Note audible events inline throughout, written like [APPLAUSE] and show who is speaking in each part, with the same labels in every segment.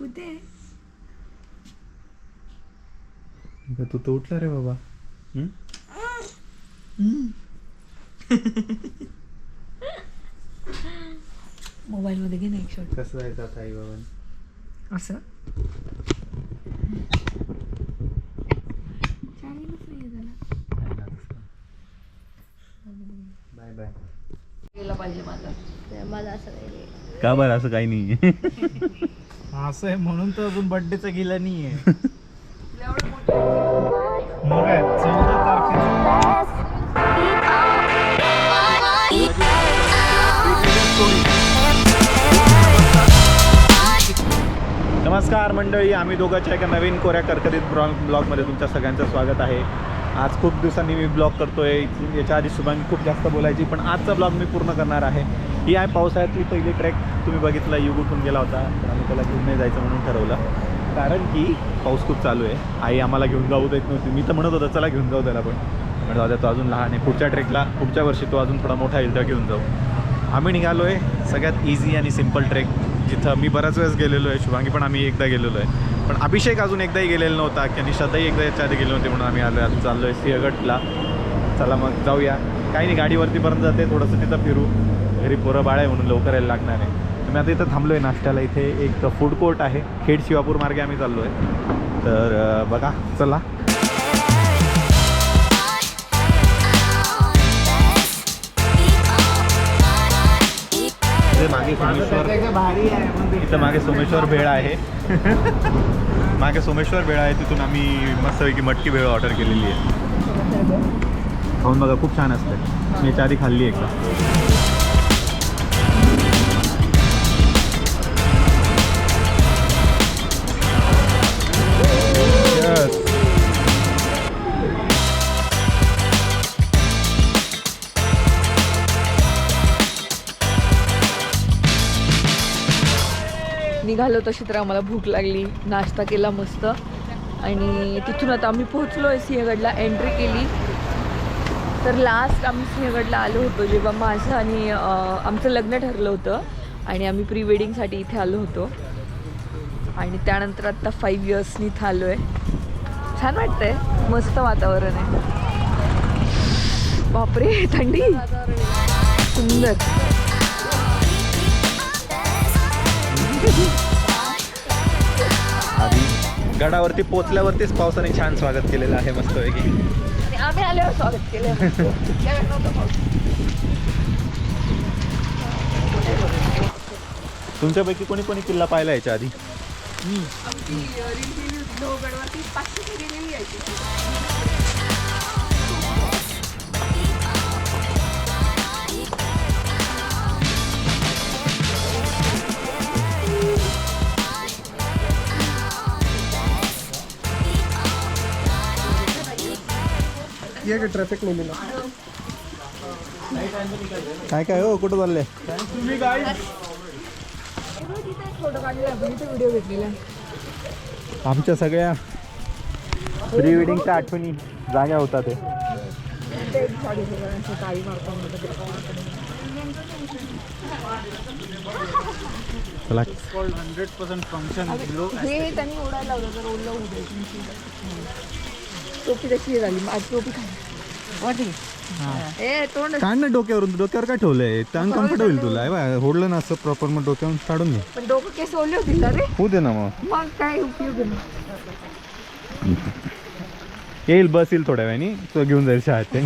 Speaker 1: कुठे?
Speaker 2: तू तर उठला रे बाबा. हम्म?
Speaker 1: मोबाईल मध्ये घे ना एक शॉट
Speaker 2: कसं जायचं आता आई बाबा
Speaker 1: असं?
Speaker 2: बाय बाय
Speaker 1: गेला पाहिजे माझा.
Speaker 3: मला असं काही
Speaker 2: का बरं? असं काही नाही [LAUGHS]
Speaker 4: असं आहे म्हणून तर अजून बर्थडेचं गेलं नाहीये. [LAUGHS] मग काय चौदा
Speaker 2: नमस्कार मंडळी आम्ही दोघांच्या एका नवीन कोऱ्या करकरीत ब्लॉग ब्लॉगमध्ये तुमच्या सगळ्यांचं स्वागत आहे. आज खूप दिवसांनी मी ब्लॉग करतोय. याच्या आधी शुभांगी खूप जास्त बोलायची पण आजचा ब्लॉग मी पूर्ण करणार आहे. ही आहे पावसाळ्यातली पहिली ट्रेक तुम्ही बघितला युग उठून गेला होता? तर आम्ही त्याला घेऊन नाही जायचं म्हणून ठरवलं. कारण की पाऊस खूप चालू आहे. आई आम्हाला घेऊन जाऊ देत नव्हती. मी तर म्हणत होतं चला घेऊन जाऊ त्याला पण. पण जाऊ तो अजून लहान आहे. पुढच्या ट्रेकला पुढच्या वर्षी तो अजून थोडा मोठा येईल तर घेऊन जाऊ. आम्ही निघालो आहे सगळ्यात इझी आणि सिंपल ट्रेक जिथं मी बऱ्याच वेळेस गेलेलो आहे. शुभांगी पण आम्ही एकदा गेलेलो आहे. पण अभिषेक अजून एकदाही गेलेला नव्हता. की आणि श्रद्धाही एकदा याच्या आधी गेले होते म्हणून आम्ही आलो. आज चाललो आहे सिंहगडला. चला मग जाऊया. काही नाही गाडीवरतीपर्यंत जाते. थोडंसं तिथं फिरू. घरी पोरं बाळ आहे म्हणून लवकर यायला लागणार आहे. मी आता इथं थांबलो आहे नाश्त्याला. इथे एक फूड कोर्ट आहे. खेड शिवापूर मार्गे आम्ही चाललो आहे तर बघा चला. मागे सोमेश्वर इथं मागे सोमेश्वर भेळ आहे. [LAUGHS] मागे सोमेश्वर भेळ आहे तिथून आम्ही मस्तपैकी मटकी भेळ ऑर्डर केलेली आहे. खाऊन बघा खूप छान असते मी याच्या आधी खाल्ली एकदा.
Speaker 1: झालं तशी तर आम्हाला भूक लागली नाश्ता केला मस्त. आणि तिथून आता आम्ही पोहोचलो आहे सिंहगडला एंट्री केली. तर लास्ट आम्ही सिंहगडला आलो होतो जेव्हा माझं आणि आमचं लग्न ठरलं होतं. आणि आम्ही प्री वेडिंगसाठी इथे आलो होतो. आणि त्यानंतर आत्ता फाईव्ह इयर्सनी इथं आलो आहे छान वाटतंय. मस्त वातावरण आहे. बापरे थंडी. सुंदर.
Speaker 2: गडावरती पोचल्यावरतीच पावसाने छान स्वागत केलेलं आहे मस्तपैकी
Speaker 1: आम्ही आल्यावर स्वागत केलं.
Speaker 2: तुमच्यापैकी कोणी कोणी किल्ला पाहिला याच्या आधी?
Speaker 1: पाचशे गेलेली आहे ती.
Speaker 4: ट्रॅफिक लिहिलेलं
Speaker 2: काय काय हो कुठं चालले?
Speaker 1: फोटो काढले आपण इथे व्हिडिओ घेतलेला
Speaker 2: आमच्या सगळ्या प्री वेडिंगच्या आठवणी जाग्या होता ते.
Speaker 1: ते साडी सगळ्यांचं काळी मारतो
Speaker 2: चला
Speaker 4: हंड्रेड पर्सेंट फंक्शन
Speaker 1: हे त्यांनी ओढायला लावलं तर ओढलं उद्या टोपी तशी हे झाली. माझी टोपी खाली. ए तोंड.
Speaker 2: काढ ना डोक्यावरून डोक्यावर काय ठेवलंय? ते अनकम्फर्टेबल होईल तुला. हे बघ, होडलं ना असं प्रॉपर मग डोक्यावरून काढून घे.
Speaker 1: पण डोकं केस ओढले होतील ना रे?
Speaker 2: होऊ दे ना मग.
Speaker 1: मग काय उपयोग
Speaker 2: येईल बस येईल थोड्या वेळाने. तो घेऊन जाईल शाळेत. ते.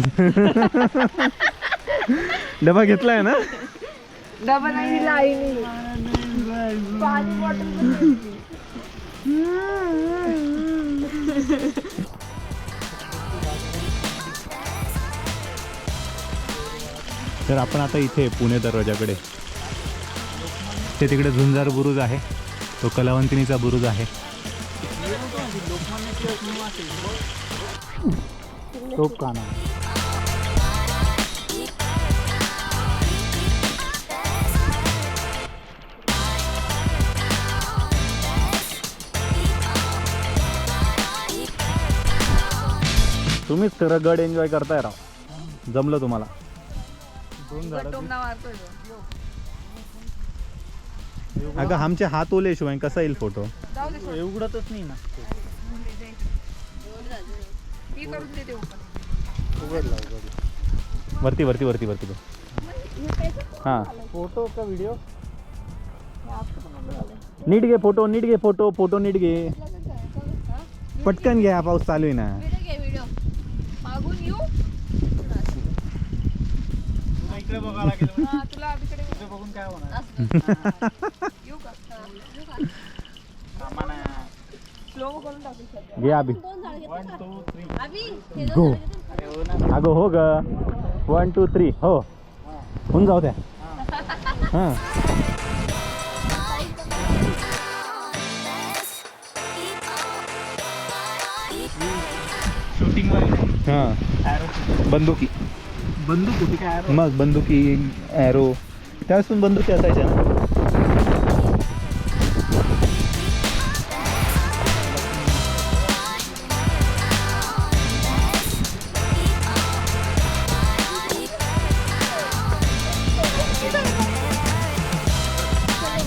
Speaker 2: डबा घेतलाय ना?
Speaker 1: डबा नाही दिला आईने. पाणी बॉटल पण दिली. [LAUGHS]
Speaker 2: तर आपण आता इथे पुणे दरवाजाकडे. ते तिकडे झुंजार बुरुज आहे. तो कलावंतिनीचा बुरुज आहे.
Speaker 4: टोप काना.
Speaker 2: तुम्हीच खरं गड एन्जॉय करताय राव. जमलं तुम्हाला.
Speaker 1: टोमणा मारतोय तो.
Speaker 2: अगं आमचे हात ओले शिवाय कसा येईल फोटो
Speaker 1: जाऊ दे सोड.
Speaker 4: एवढंच नाही ना.
Speaker 1: मी करून देते open.
Speaker 4: उघडला उघडला
Speaker 2: वरती वरती वरती वरती बघ. हां.
Speaker 4: फोटो का व्हिडिओ
Speaker 2: नीट घे फोटो नीट घे फोटो फोटो नीट घे. पटकन घे हा पाऊस चालू आहे ना
Speaker 1: मागून येऊ
Speaker 4: तुला इकडे बघायला लागेल.
Speaker 1: हा, तुला अलीकडे
Speaker 4: इकडे बघून काय होणार?
Speaker 1: येऊ का?
Speaker 4: थांबा ना.
Speaker 1: स्लो करून टाकू सध्या
Speaker 2: घे अभि. गो.
Speaker 4: अरे हो ना.
Speaker 2: अगो हो ग. वन टू थ्री हो. होऊन जाऊ द्या. हां.
Speaker 4: शूटिंग
Speaker 2: हां. बंदुकी.
Speaker 4: बंदूक होती काय?
Speaker 2: मग बंदुकी ॲरो त्यावेळेस पण बंदुकी असायच्या. ना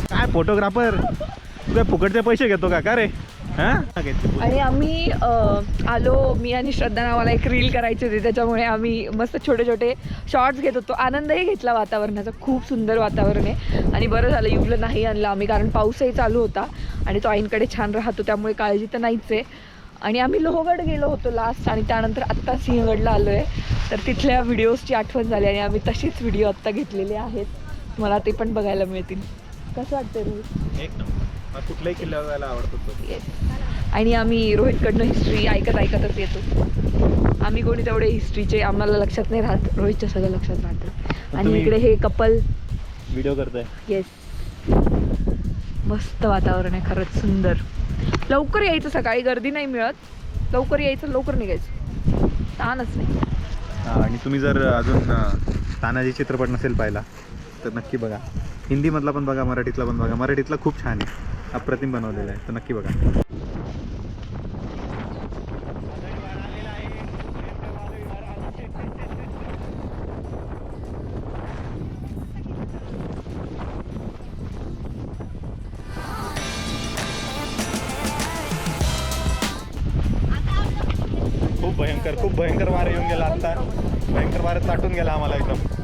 Speaker 2: काय फोटोग्राफर तू काय फुकटचे पैसे घेतो का? का रे?
Speaker 1: आणि आम्ही आलो. मी आणि श्रद्धा नावाला एक रील करायची होती. त्याच्यामुळे आम्ही मस्त छोटे छोटे शॉर्ट्स घेत होतो. आनंदही घेतला वातावरणाचा. खूप सुंदर वातावरण आहे. आणि बरं झालं युगला नाही आणलं आम्ही कारण पाऊसही चालू होता. आणि तो आईंकडे छान राहतो त्यामुळे काळजी तर नाहीच आहे. आणि आम्ही लोहगड गेलो होतो लास्ट आणि त्यानंतर आत्ता सिंहगडला आलो आहे तर तिथल्या व्हिडिओजची आठवण झाली आणि आम्ही तशीच व्हिडिओ आत्ता घेतलेले आहेत. मला ते पण बघायला मिळतील. कसं वाटतं रोहित?
Speaker 2: कुठल्याही किल्ल्यावर जायला आवडतो
Speaker 1: आणि आम्ही रोहितकडनं हिस्ट्री ऐकत ऐकतच येतो. आम्ही कोणी तेवढे हिस्ट्रीचे आम्हाला लक्षात नाही राहत. रोहितच्या सगळं लक्षात राहतं. आणि इकडे हे कपल
Speaker 2: व्हिडिओ करताय.
Speaker 1: येस मस्त वातावरण आहे खरंच सुंदर. लवकर यायचं सकाळी गर्दी नाही मिळत. लवकर यायचं लवकर निघायचं. ताणच नाही.
Speaker 2: आणि तुम्ही जर अजून तानाजी चित्रपट नसेल पाहिला तर नक्की बघा. हिंदीमधला पण बघा मराठीतला पण बघा. मराठीतला खूप छान आहे. अप्रतिम बनवलेला आहे. तर नक्की बघा. खूप भयंकर खूप भयंकर वारा येऊन गेला आता भयंकर वारा चाटून गेला आम्हाला एकदम.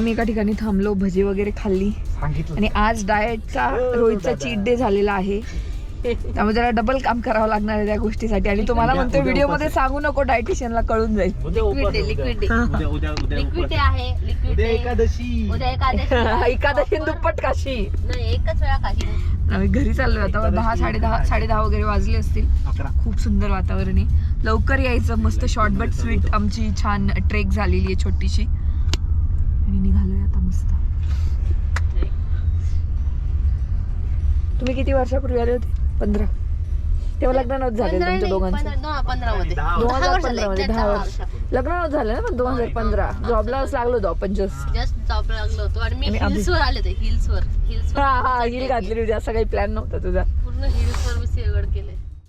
Speaker 1: आम्ही एका ठिकाणी थांबलो भजी वगैरे खाल्ली.
Speaker 4: सांगितलं.
Speaker 1: आणि आज डाएटचा रोहितचा चीट डे झालेला आहे. त्यामुळे त्याला डबल काम करावं लागणार आहे त्या गोष्टीसाठी. आणि तुम्हाला म्हणतो व्हिडिओमध्ये सांगू नको डायटिशियनला कळून जाईल.
Speaker 4: एकादशी.
Speaker 3: उद्या एकादशी. [LAUGHS]
Speaker 1: एकादशी दुप्पट काशी.
Speaker 3: नाही एकच वेळा काशी.
Speaker 1: आम्ही घरी चाललोय आता दहा साडे दहा साडे दहा वगैरे वाजले असतील. खूप सुंदर वातावरण आहे. लवकर यायचं मस्त शॉर्ट बट स्वीट आमची छान ट्रेक झालेली आहे छोटीशी आणि निघालोय आता मस्त तुम्ही किती वर्षापूर्वी आले होते? पंधरा. तेव्हा लग्न नव्हतं झाले
Speaker 3: पंधरा
Speaker 1: तुमच्या
Speaker 3: नाही,
Speaker 1: दोघांचं.
Speaker 3: पंधरा- दोन- पंधरा मध्ये.
Speaker 4: दहा
Speaker 1: दोन हजार
Speaker 3: वर्ष
Speaker 1: पंधरा मध्ये दहा
Speaker 3: दहा
Speaker 1: वर्ष. लग्न नव्हतं झालं ना पण दोन हजार पंधरा. जॉबला लागलो होतो आपण जस्ट
Speaker 3: जस्ट जॉब लागलो होतो. आणि मी
Speaker 1: आणि
Speaker 3: वर आले होते वर.
Speaker 1: हा हा हिल घातलेली होती. असा काही प्लॅन नव्हता तुझा.
Speaker 3: पूर्ण हिल्स वर मी सिंहगड केले